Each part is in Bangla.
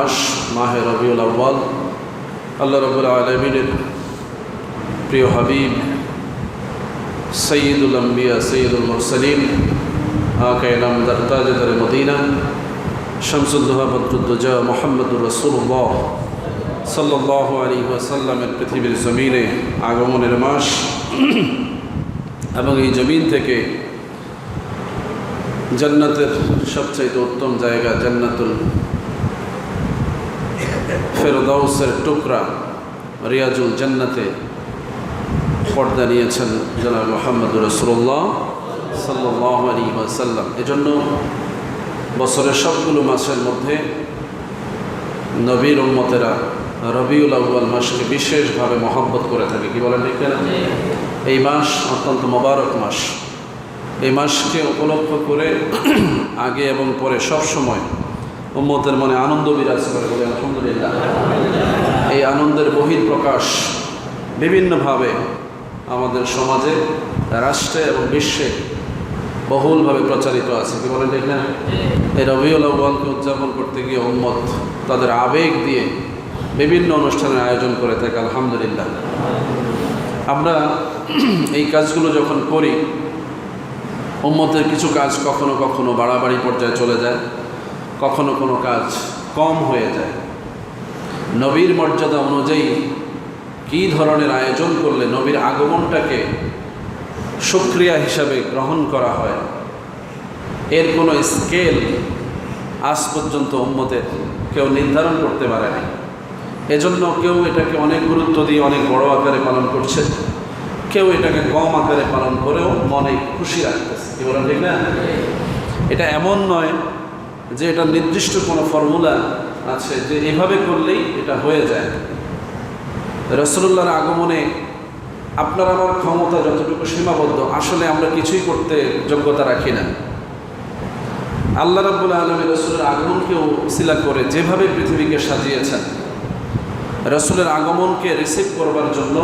মাস মাহে রবিউল আব্বাল আল্লাহ রবুল আলমিনের প্রিয় হাবিব সঈদুল আম্বিয়া সঈদুল মুরসলিম আকায় নামদার মদিনা শামসুদ্দোহা বদরুদ্দোজা মোহাম্মদুর রসুল্লাহ সাল্লাহ আলী ওয়াসাল্লামের পৃথিবীর জমিনে আগমনের মাস এবং এই জমিন থেকে জান্নাতের সবচাইতে উত্তম জায়গা জান্নাতুল ফেরদাউসের টুকরা রিয়াজুল জান্নাতে পর্দা নিয়েছেন জনাব মোহাম্মদুর রসুল্লাহ সাল্লাহ আলী এজন্য বছরের সবগুলো মাসের মধ্যে নবীর উম্মতেরা রবিউল আউ্বাল মাসকে বিশেষভাবে মহব্বত করে থাকে। কি বলেন এই মাস অত্যন্ত মোবারক মাস। এই মাসকে উপলক্ষ করে আগে এবং পরে সব সময় উম্মতের মনে আনন্দ বিরাজ করে বলে, আলহামদুলিল্লাহ। এই আনন্দের বহির প্রকাশ বিভিন্নভাবে আমাদের সমাজে, রাষ্ট্রে এবং বিশ্বে বহুলভাবে প্রচারিত আছে। কি বলেন ঠিক না? এই রবিউল আহ্বানকে উদযাপন করতে গিয়ে উম্মত তাদের আবেগ দিয়ে বিভিন্ন অনুষ্ঠানের আয়োজন করে থাকে, আলহামদুলিল্লাহ। আমরা এই কাজগুলো যখন করি, উম্মতের কিছু কাজ কখনো কখনো বাড়াবাড়ি পর্যায়ে চলে যায়। কখনো কোনো কাজ কম হয়ে যায়। নবীর মর্যাদা অনুযায়ী কী ধরনের আয়োজন করলে নবীর আগমনটাকে সুক্রিয়া হিসাবে গ্রহণ করা হয়, এর কোনো স্কেল আজ পর্যন্ত উম্মতের কেউ নির্ধারণ করতে পারেনি। এজন্য কেউ এটাকে অনেক গুরুত্ব দিয়ে অনেক বড় আকারে পালন করছে, কেউ এটাকে কম আকারে পালন করেও মনে খুশি রাখতেছে। কি বলেন ঠিক না? এটা এমন নয় যে এটা নির্দিষ্ট কোনো ফর্মুলা আছে যে এভাবে করলেই এটা হয়ে যায়। রসুল্লাহর আগমনে আপনার আমার ক্ষমতা যতটুকু সীমাবদ্ধ, আসলে আমরা কিছুই করতে যোগ্যতা রাখি না। আল্লাহ রাবুল আলমী রসুলের আগমনকেও শিলা করে যেভাবে পৃথিবীকে সাজিয়েছেন, রসুলের আগমনকে রিসিভ করবার জন্য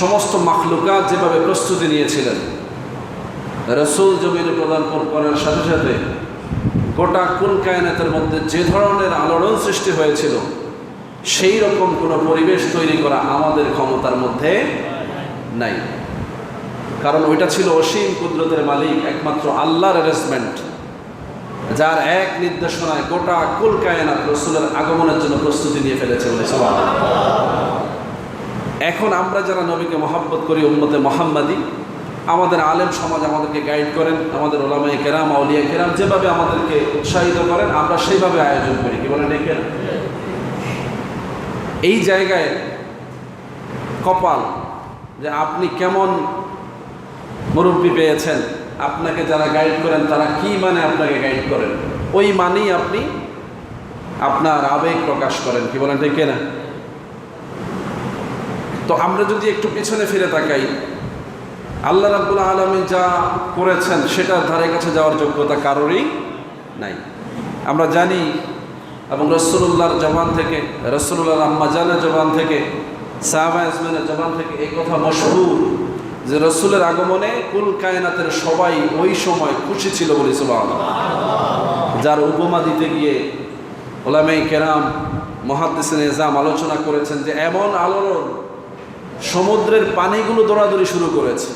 সমস্ত মাখলুকা যেভাবে প্রস্তুতি নিয়েছিলেন, রসুল জমিনে প্রদান করার সাথে সাথে গোটা কুল কায়নাতের মধ্যে যে ধরনের আলোড়ন সৃষ্টি হয়েছিল, সেই রকম কোনো পরিবেশ তৈরি করা আমাদের ক্ষমতার মধ্যে নাই। কারণ ওইটা ছিল অসীম কুদরতের মালিক, একমাত্র আল্লাহর অ্যারেঞ্জমেন্ট যার এক নির্দেশনায় গোটা কুল কায়নাত রসুলের আগমনের জন্য প্রস্তুতি নিয়ে ফেলেছে বলে এখন আমরা যারা নবীকে মহাব্বত করি, উম্মতে মোহাম্মদী আমাদের আলেম সমাজ আমাদেরকে গাইড করেন, আমাদের ওলামাই কেরাম, আউলিয়া কেরাম যেভাবে আমাদেরকে উৎসাহিত করেন, আমরা সেইভাবে আয়োজন করি, কি বলেন ডেকে এই জায়গায় কপাল যে আপনি কেমন মুরব্বী পেয়েছেন, আপনাকে যারা গাইড করেন, তারা কি মানে আপনাকে গাইড করেন? ওই মানেই আপনি আপনার আবেগ প্রকাশ করেন, কি বলেন ঠিক না তো আমরা যদি একটু পিছনে ফিরে তাকাই আল্লাহ রাবুল্লাহ আলমী যা করেছেন সেটার ধারে কাছে যাওয়ার যোগ্যতা কারোরই নাই। আমরা জানি এবং রসুল্লাহর জবান থেকে রসুল্লাহর আম্মাজানের জবান থেকে, সাহাবা ইসমানের জবান থেকে এই কথা মশহুর যে রসুলের আগমনে কুল কায়নাতের সবাই ওই সময় খুশি ছিল বলেছিল যার উপমা দিতে গিয়ে ওলামে কেরাম মহাদ্দেসেন এজাম আলোচনা করেছেন যে এমন আলোড়ন সমুদ্রের পানিগুলো দৌড়াদৌড়ি শুরু করেছে।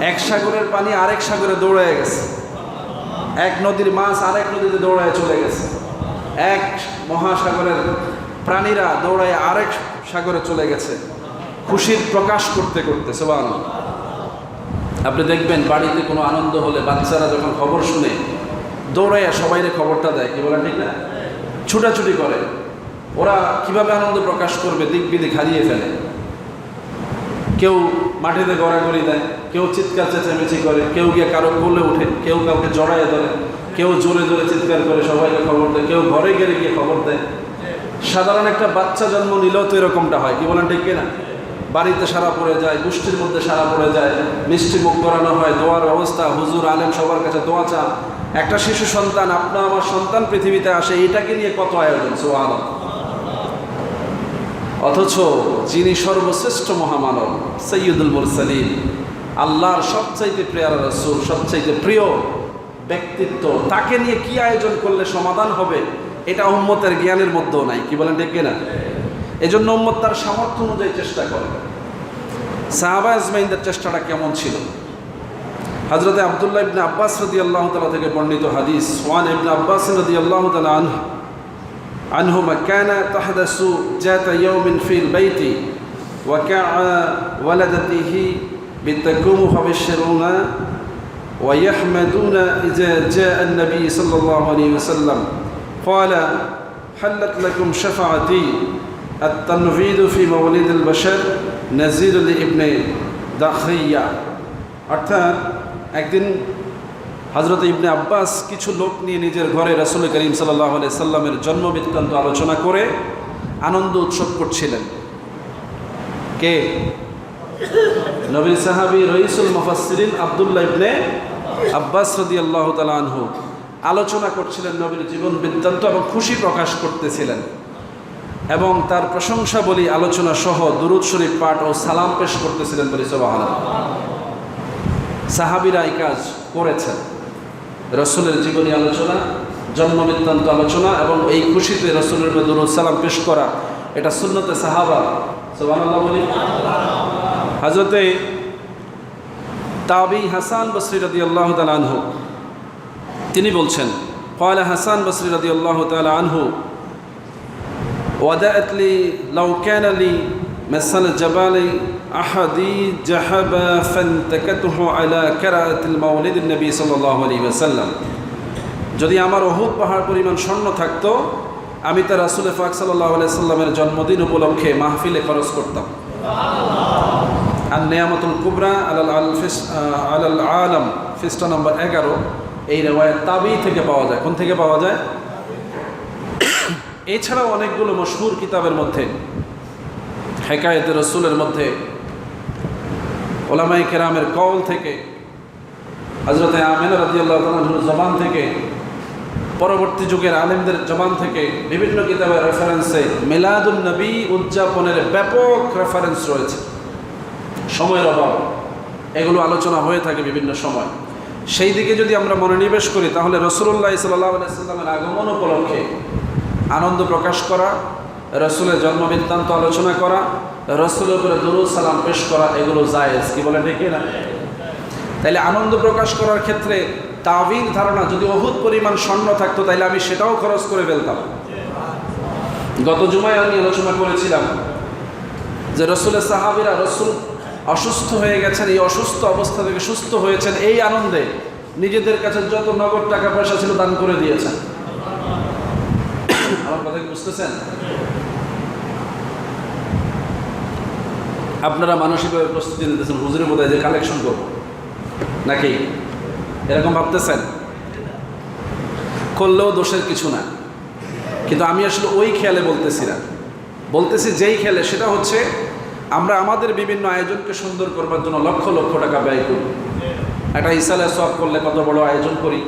এক সাগরের পানি আরেক সাগরে দৌড়ায় গেছে। এক নদীর মাছ আরেক নদীতে দৌড়ায় চলে গেছে। এক মহাসাগরের প্রাণীরা দৌড়ায় আরেক সাগরে চলে গেছে। খুশির প্রকাশ করতে করতে সোবান আপনি দেখবেন বাড়িতে কোনো আনন্দ হলে বাচ্চারা যখন খবর শুনে, দৌড়াইয়া সবাইরে খবরটা দেয়, কি বলে ঠিক না? ছুটাছুটি করে। ওরা কীভাবে আনন্দ প্রকাশ করবে দিক বিদিক হারিয়ে ফেলে। কেউ মাটিতে গড়াগড়ি দেয়। কেউ চিৎকার চেঁচামেচি করে, কেউ গিয়ে কারও কোলে উঠে কেউ কাউকে জড়াইয়ে ধরে, কেউ জোরে জোরে চিৎকার করে সবাইকে খবর দেয়, কেউ ঘরে গেলে গিয়ে খবর দেয়। সাধারণ একটা বাচ্চা জন্ম নিলেও তো এরকমটা হয়, কি বলেন, ঠিক না বাড়িতে সারা পড়ে যায়, গোষ্ঠীর মধ্যে সারা পড়ে যায়, মিষ্টি মুখ করানো হয়, দোয়ার ব্যবস্থা, হুজুর, আলেম সবার কাছে দোয়া চান। একটা শিশু সন্তান আপনার আমার সন্তান পৃথিবীতে আসে, এটাকে নিয়ে কত আয়োজন সোয়াল অথচ যিনি সর্বশ্রেষ্ঠ মহামানব, সৈয়দুল মুরসালিম আল্লাহর সবচাইতে প্রিয় রসুল, সবচাইতে প্রিয় ব্যক্তিত্ব, তাকে নিয়ে কি আয়োজন করলে সমাধান হবে, এটা উম্মতের জ্ঞানের মধ্যেও নাই, কি বলেন ঠিক না এজন্য উম্মত তার সামর্থ্য অনুযায়ী চেষ্টা করে। সাহাবা আজমাইনদের চেষ্টাটা কেমন ছিল? হজরতে আবদুল্লাহ ইবনে আব্বাস রদি আল্লাহ তালা থেকে বর্ণিত হাদিস, ওয়ান ইবনে আব্বাস রদি আল্লাহ তালা আনহু। عنهما كان تحدث ذات يوم في البيت وكع ولدته بالتكوم فبشرون ويحمدون إذا جاء النبي صلى الله عليه وسلم قال حلت لكم شفاعتي التنفيذ في مولد البشر نزيد لابن দাখিয়া অর্থাৎ একদিন হজরত ইবনে আব্বাস কিছু লোক নিয়ে নিজের ঘরে রাসুল করিম সাল্লাহ সাল্লামের জন্ম বৃত্তান্ত আলোচনা করে আনন্দ উৎসব করছিলেন। কে? নবী সাহাবি রইসুল মুফাসসিরিন আব্দুল্লাহ ইবনে আব্বাস রদি আল্লাহ আনহু আলোচনা করছিলেন নবীর জীবন বৃত্তান্ত এবং খুশি প্রকাশ করতেছিলেন এবং তার প্রশংসা বলি আলোচনা সহ দুরুদ শরীফ পাঠ ও সালাম পেশ করতেছিলেন বলি সবাহান সাহাবিরা এই কাজ করেছেন। রসুলের জীবনী আলোচনা জন্মবৃত্তান্ত আলোচনা এবং এই খুশিতে রসুলের সালাম পেশ করা, এটা সুন্নতে সাহাবা। সোবানাল্লাহ হাজরতে তাবি হাসান বসরি রদি আল্লাহ আনহু, তিনি বলছেন ফয়লা হাসান বসরি রদি আল্লাহ আনহু ওয়াদা লাউ ক্যান আলী مثل جبال أحدي جحب فانتكته على كراءة المولد النبي صلى الله عليه وسلم যদি আমার অহুদ পাহাড় পরিমাণ স্বর্ণ থাকতো আমি তার রাসুল ফাক সাল্লাহ সাল্লামের জন্মদিন উপলক্ষে মাহফিলে খরচ করতাম আর নেয়ামতুল কুবরা আলাল আল ফিস আলাল আলম ফিস্টা নম্বর এগারো এই রেওয়ায়ত তাবি থেকে পাওয়া যায় কোন থেকে পাওয়া যায় এছাড়াও অনেকগুলো মশহুর কিতাবের মধ্যে হেকায়েতে রসুলের মধ্যে ওলামাই কেরামের কল থেকে হজরত আমেনা রাজিয়াল্লাহ জবান থেকে, পরবর্তী যুগের আলেমদের জবান থেকে বিভিন্ন কিতাবের রেফারেন্সে মিলাদুল নবী উদযাপনের ব্যাপক রেফারেন্স রয়েছে। সময়ের অভাব, এগুলো আলোচনা হয়ে থাকে বিভিন্ন সময়। সেই দিকে যদি আমরা মনোনিবেশ করি, তাহলে রসুল্লাহ সাল্লাহ সাল্লামের আগমন উপলক্ষে আনন্দ প্রকাশ করা রসুলের জন্ম বৃত্তান্ত আলোচনা করা, রসুলের উপরে দুরুদ সালাম পেশ করা, এগুলো জায়েজ, কি বলে ঠিক না তাইলে আনন্দ প্রকাশ করার ক্ষেত্রে তাবির ধারণা, যদি অহুত পরিমাণ স্বর্ণ থাকতো, তাইলে আমি সেটাও খরচ করে ফেলতাম। গত জুমায় আমি আলোচনা করেছিলাম যে রসুলের সাহাবিরা রসুল অসুস্থ হয়ে গেছেন, এই অসুস্থ অবস্থা থেকে সুস্থ হয়েছেন, এই আনন্দে নিজেদের কাছে যত নগদ টাকা পয়সা ছিল দান করে দিয়েছেন। আমার কথা বুঝতেছেন? আপনারা মানসিকভাবে প্রস্তুতি নিতেছেন হুজুরের বোধহয় যে কালেকশন করব। নাকি? এরকম ভাবতেছেন? করলেও দোষের কিছু না। কিন্তু আমি আসলে ওই খেয়ালে বলতেছি না। বলতেছি যেই খেলে সেটা হচ্ছে আমরা আমাদের বিভিন্ন আয়োজনকে সুন্দর করবার জন্য লক্ষ লক্ষ টাকা ব্যয় করি। একটা ইসালে সব করলে কত বড় আয়োজন করি।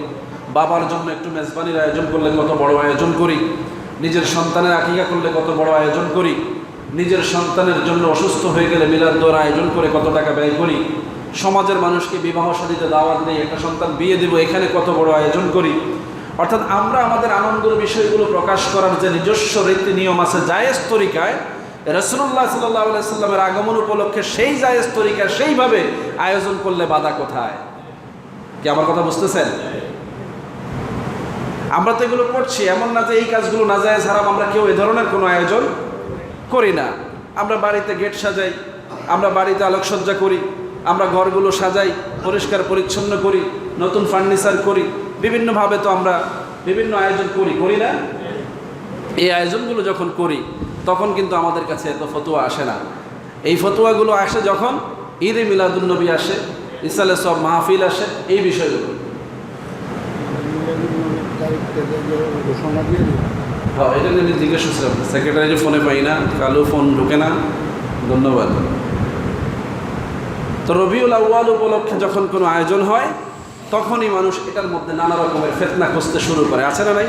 বাবার জন্য একটু মেজবানির আয়োজন করলে কত বড় আয়োজন করি। নিজের সন্তানের আকিকা করলে কত বড় আয়োজন করি। নিজের সন্তানের জন্য অসুস্থ হয়ে গেলে মিলাদ দোয়ার আয়োজন করে কত টাকা ব্যয় করি? সমাজের মানুষকে বিবাহ সাদিতে দাওয়াত নেই একটা সন্তান বিয়ে দেব, এখানে কত বড় আয়োজন করি? অর্থাৎ আমরা আমাদের আনন্দের বিষয়গুলো প্রকাশ করার যে নিজস্ব রীতি নিয়ম আছে জায়েজ তরিকায় রসুল্লাহ সাল্লাহ সাল্লামের আগমন উপলক্ষে সেই জায়েজ তরিকা সেইভাবে আয়োজন করলে বাধা কোথায়? কি আমার কথা বুঝতেছেন? আমরা তো এগুলো করছি, এমন না যে এই কাজগুলো না যায় হারাম, আমরা কেউ এ ধরনের কোনো আয়োজন করি না। আমরা বাড়িতে গেট সাজাই, আমরা বাড়িতে আলোকসজ্জা করি, আমরা ঘরগুলো সাজাই, পরিষ্কার পরিচ্ছন্ন করি, নতুন ফার্নিচার করি, বিভিন্নভাবে তো আমরা বিভিন্ন আয়োজন করি করি না? এই আয়োজনগুলো যখন করি, তখন কিন্তু আমাদের কাছে এত ফতুয়া আসে না। এই ফতুয়াগুলো আসে যখন ঈদে মিলাদুলনবী আসে ইসালে সব মাহফিল আসে, এই বিষয়গুলো। এটা নিয়ে জিজ্ঞেস করছিলাম সেক্রেটারি ফোনে পাই না কালো ফোন ঢুকে না, ধন্যবাদ। তো রবিউল আউ্য়াল উপলক্ষে যখন কোনো আয়োজন হয়, তখনই মানুষ এটার মধ্যে নানা রকমের ফেতনা খুঁজতে শুরু করে। আছে না নাই?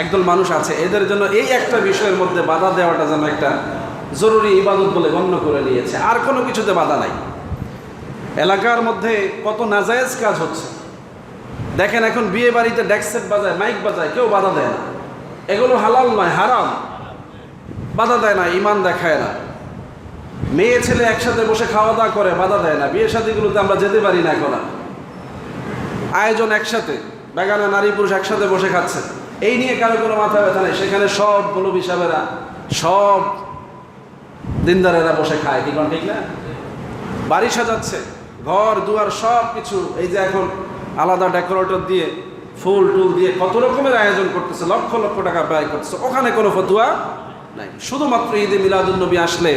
একদল মানুষ আছে। এদের জন্য এই একটা বিষয়ের মধ্যে বাধা দেওয়াটা যেন একটা জরুরি ইবাদত বলে গণ্য করে নিয়েছে। আর কোনো কিছুতে বাধা নাই। এলাকার মধ্যে কত নাজায়েজ কাজ হচ্ছে। দেখেন এখন বিয়ে বাড়িতে ডেক্সেট বাজায়, মাইক বাজায়, কেউ বাধা দেয় না। এগুলো হালাল নয়, হারাম। বাধা দেয় না ইমান দেখায় না। মেয়ে ছেলে একসাথে বসে খাওয়া দাওয়া করে, বাধা দেয় না। বিয়ে শাদিগুলোতে আমরা যেতে পারি না এখন আয়োজন একসাথে, বেগানা নারী পুরুষ একসাথে বসে খাচ্ছে। এই নিয়ে কারও কোনো মাথা ব্যথা নেই। সেখানে সব বলব হিসাবেরা, সব দিনদারেরা বসে খায়। কি ঠিক না? বাড়ি সাজাচ্ছে, ঘর, দুয়ার সব কিছু এই যে এখন আলাদা ডেকোরেটর দিয়ে ফুল টুল দিয়ে কত রকমের আয়োজন করতেছে, লক্ষ লক্ষ টাকা ব্যয় করতেছে, ওখানে কোনো ফতুয়া নাই। শুধুমাত্র ঈদে মিলাদুলনবী আসলে,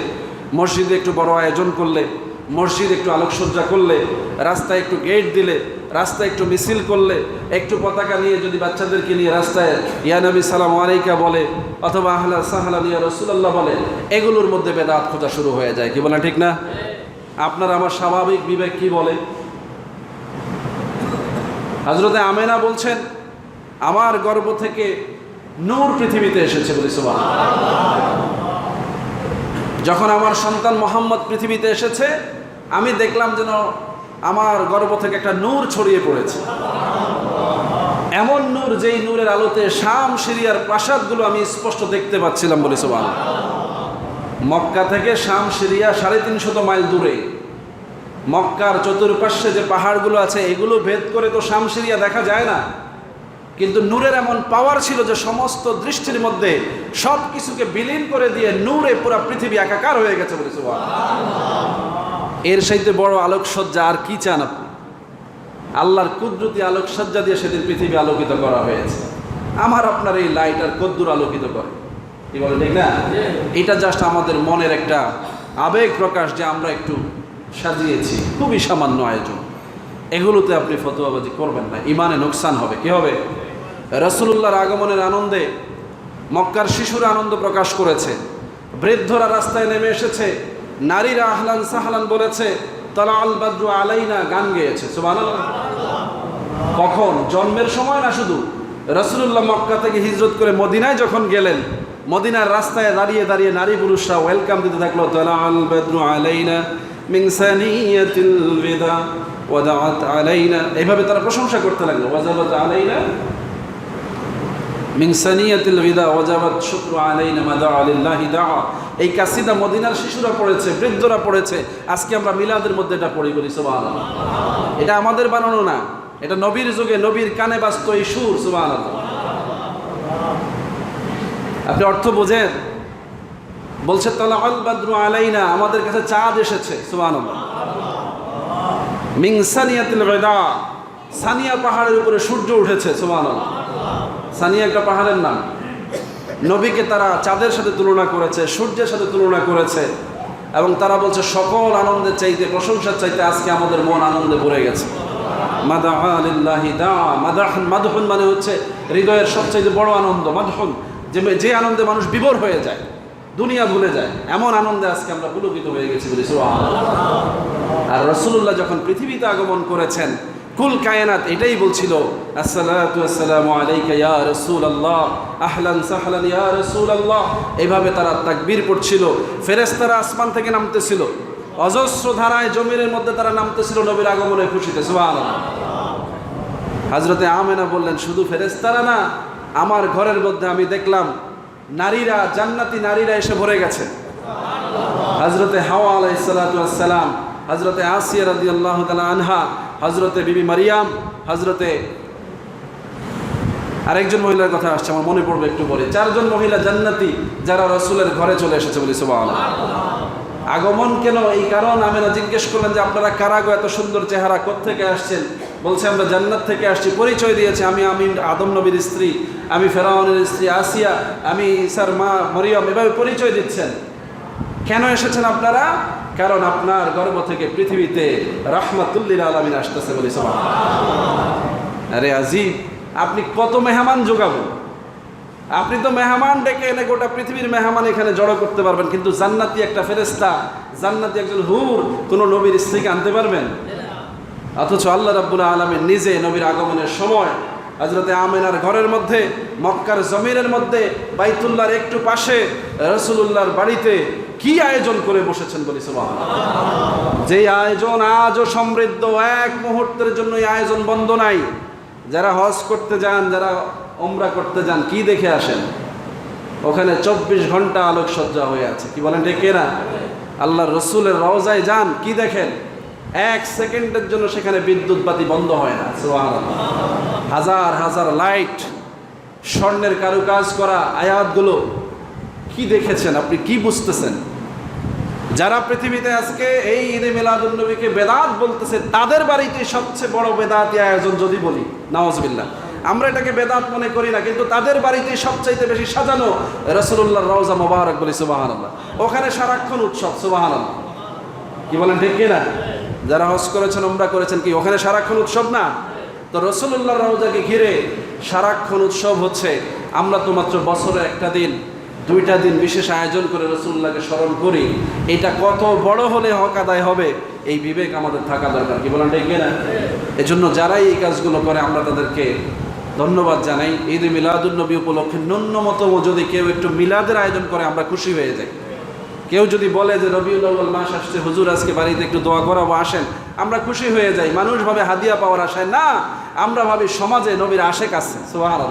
মসজিদে একটু বড় আয়োজন করলে, মসজিদ একটু আলোকসজ্জা করলে, রাস্তায় একটু গেট দিলে, রাস্তায় একটু মিছিল করলে, একটু পতাকা নিয়ে যদি বাচ্চাদেরকে নিয়ে রাস্তায় ইয়া নবী সালাম আলাইকা বলে অথবা আহলা সাহলা নিয়া রসুল্লাহ বলে, এগুলোর মধ্যে বেদাত খোঁজা শুরু হয়ে যায়, কি বলে ঠিক না? আপনার আমার স্বাভাবিক বিবেক কি বলে? হজরতে আমেনা বলছেন, আমার গর্ব থেকে নূর পৃথিবীতে এসেছে বলি সুবহান যখন আমার সন্তান মোহাম্মদ পৃথিবীতে এসেছে, আমি দেখলাম যেন আমার গর্ব থেকে একটা নূর ছড়িয়ে পড়েছে। এমন নূর যেই নূরের আলোতে শাম, সিরিয়ার প্রাসাদগুলো আমি স্পষ্ট দেখতে পাচ্ছিলাম বলে সোবান মক্কা থেকে শাম, সিরিয়া সাড়ে তিনশত মাইল দূরে মক্কার চতুর্পার্শ্বে যে পাহাড়গুলো আছে এগুলো ভেদ করে তো শাম সিরিয়া দেখা যায় না। কিন্তু নূরের এমন পাওয়ার ছিল যে সমস্ত দৃষ্টির মধ্যে সব কিছুকে বিলীন করে দিয়ে নূরে পুরো পৃথিবী একাকার হয়ে গেছে বলে এর সাথে বড় আলোকসজ্জা আর কি চান আপনি? আল্লাহর কুদরতি আলোকসজ্জা দিয়ে সেদিন পৃথিবী আলোকিত করা হয়েছে। আমার আপনার এই লাইট আর কদ্দুর আলোকিত করে। কি বলে ঠিক না? এটা জাস্ট আমাদের মনের একটা আবেগ প্রকাশ যে আমরা একটু সাজিয়েছি। খুবই সামান্য আয়োজন। এগুলোতে আপনি ফতোয়াবাজি করবেন না। ইমানে নোকসান হবে। কি হবে? রসুল্লাহর আগমনের আনন্দে মক্কার শিশুরা আনন্দ প্রকাশ করেছে। বৃদ্ধরা রাস্তায় নেমে এসেছে। নারীরা আহলান সাহলান বলেছে তালা আল বাদ্রু আলাইনা গান গেয়েছে। কখন? জন্মের সময় না শুধু? রসুল্লাহ মক্কা থেকে হিজরত করে মদিনায় যখন গেলেন, মদিনার রাস্তায় দাঁড়িয়ে দাঁড়িয়ে নারী পুরুষরা ওয়েলকাম দিতে থাকল তালা আল বাদ্রু আলাইনা আলাইনা। এইভাবে তারা প্রশংসা করতে লাগল, ওয়াজাবাত আলাইনা। মিন সানিয়াতিল মাদা আলিল্লাহি এই কাসিদা মদিনার শিশুরা পড়েছে, বৃদ্ধরা পড়েছে, আজকে আমরা মিলাদের মধ্যে এটা পড়ি বলি এটা আমাদের বানানো না, এটা নবীর যুগে নবীর কানে বাস্ত এই সুর আপনি অর্থ বোঝেন? বলছে তালা আল বাদ্রু আলাইনা, আমাদের কাছে চাঁদ এসেছে। সানিয়া পাহাড়ের উপরে সূর্য উঠেছে, সুবহানাল্লাহ। সানিয়া একটা পাহাড়ের নাম। নবীকে তারা চাঁদের সাথে তুলনা করেছে, সূর্যের সাথে তুলনা করেছে, এবং তারা বলছে, সকল আনন্দের চাইতে, প্রশংসার চাইতে আজকে আমাদের মন আনন্দে ভরে গেছে। মাদাহ মানে হচ্ছে হৃদয়ের সবচাইতে বড় আনন্দ, মাদহন। যে আনন্দে মানুষ বিভোর হয়ে যায়। দুনিয়া ভুলে যায়। এমন আনন্দে আজকে আমরা পুলকিত হয়ে গেছি বলি আর রসুল্লাহ যখন পৃথিবীতে আগমন করেছেন, কুল কায়নাত এটাই বলছিল, আসসালাতু আসসালামু আলাইকা ইয়া রাসূলুল্লাহ, আহলান সাহলান ইয়া রাসূলুল্লাহ। এইভাবে তারা তাকবীর পড়ছিল, ফেরেশতারা আসমান থেকে নামতেছিল, অজস্র ধারায় জমিনের মধ্যে তারা নামতেছিল নবীর আগমনে খুশিতে, সুবহানাল্লাহ। হজরতে আমেনা বললেন, শুধু ফেরেশতারা না, আমার ঘরের মধ্যে আমি দেখলাম নারীরা, জান্নাতি নারীরা এসে ভরে গেছে। হজরতে হাওয়া আলাইসালাম হজরতে আসিয়া রাদি আল্লাহ আনহা হজরতে বিবি মারিয়াম হজরতে আরেকজন মহিলার কথা আসছে, আমার মনে পড়বে একটু পরে। চারজন মহিলা জান্নাতি যারা রসুলের ঘরে চলে এসেছে বলি সুবাহ আগমন কেন এই কারণ? আমেনা জিজ্ঞেস করলেন যে, আপনারা কারাগো এত সুন্দর চেহারা থেকে আসছেন? বলছে, আমরা জান্নাত থেকে আসছি। পরিচয় দিয়েছে, আমি আমি আদম নবীর স্ত্রী, আমি ফেরাউনের স্ত্রী আসিয়া, আমি স্যার মা মরিয়ম, এভাবে পরিচয় দিচ্ছেন। কেন এসেছেন আপনারা? কারণ আপনার গর্ব থেকে পৃথিবীতে রহমাতুল্লিল আলমিন আসতেছে বলি সবাই আরে আজিব আপনি কত মেহমান যোগাবো? আপনি তো মেহমান ডেকে এনে গোটা পৃথিবীর মেহমান এখানে জড়ো করতে পারবেন, কিন্তু জান্নাতি একটা ফেরেস্তা জান্নাতি একজন হুর কোনো নবীর স্ত্রীকে আনতে পারবেন? অথচ আল্লাহ রাব্বুল আলমের নিজে নবীর আগমনের সময় হজরতে আমেনার ঘরের মধ্যে, মক্কার জমিনের মধ্যে, বাইতুল্লাহর একটু পাশে রসুলুল্লাহর বাড়িতে কি আয়োজন করে বসেছেন বলি যে আয়োজন আজও সমৃদ্ধ এক মুহূর্তের জন্য এই আয়োজন বন্ধ নাই। যারা হজ করতে যান, যারা ওমরা করতে যান, কি দেখে আসেন? ওখানে চব্বিশ ঘণ্টা আলোকসজ্জা হয়ে আছে। কি বলেন ঠিক না আল্লাহ রসুলের রওজায় যান, কি দেখেন? এক সেকেন্ডের জন্য সেখানে বিদ্যুৎ বাতি বন্ধ হয় না হাজার হাজার লাইট, স্বর্ণের কারুকাজ করা আয়াতগুলো কি দেখেছেন? আপনি কি বুঝতেছেন? যারা পৃথিবীতে আজকে এই ঈদে মিলাদুলনবীকে বেদাত বলতেছে, তাদের বাড়িতে সবচেয়ে বড় বেদাতি আয়োজন যদি বলি নওয়াজবিল্লাহ আমরা এটাকে বেদাত মনে করি না, কিন্তু তাদের বাড়িতে সবচাইতে বেশি সাজানো রসুল্লাহ রওজা মোবারক বলি সুবাহান ওখানে সারাক্ষণ উৎসব সুবাহান কি বলেন, ঠিক কিনা? যারা হজ করেছেন, উমরা করেছেন কি? ওখানে সারাক্ষণ উৎসব না? তো রসুল্লাহ রওজাকে ঘিরে সারাক্ষণ উৎসব হচ্ছে। আমরা তো মাত্র বছরে একটা দিন, দুইটা দিন বিশেষ আয়োজন করে রসুল্লাহকে স্মরণ করি। এটা কত বড় হলে হক আদায় হবে, এই বিবেক আমাদের থাকা দরকার। কি বলেন ঠিক কিনা? এজন্য যারাই এই কাজগুলো করে, আমরা তাদেরকে ধন্যবাদ জানাই। ঈদ মিলাদুল নবী উপলক্ষে ন্যূনতম যদি কেউ একটু মিলাদের আয়োজন করে, আমরা খুশি হয়ে যাই। কেউ যদি বলে যে রবিউল আউ্বাল মাস আসছে, হুজুর আজকে বাড়িতে একটু দোয়া করাবো, আসেন। আমরা খুশি হয়ে যাই। মানুষ ভাবে হাদিয়া পাওয়ার আশায় না, আমরা ভাবি সমাজে নবীর আশেক আছে। সোহার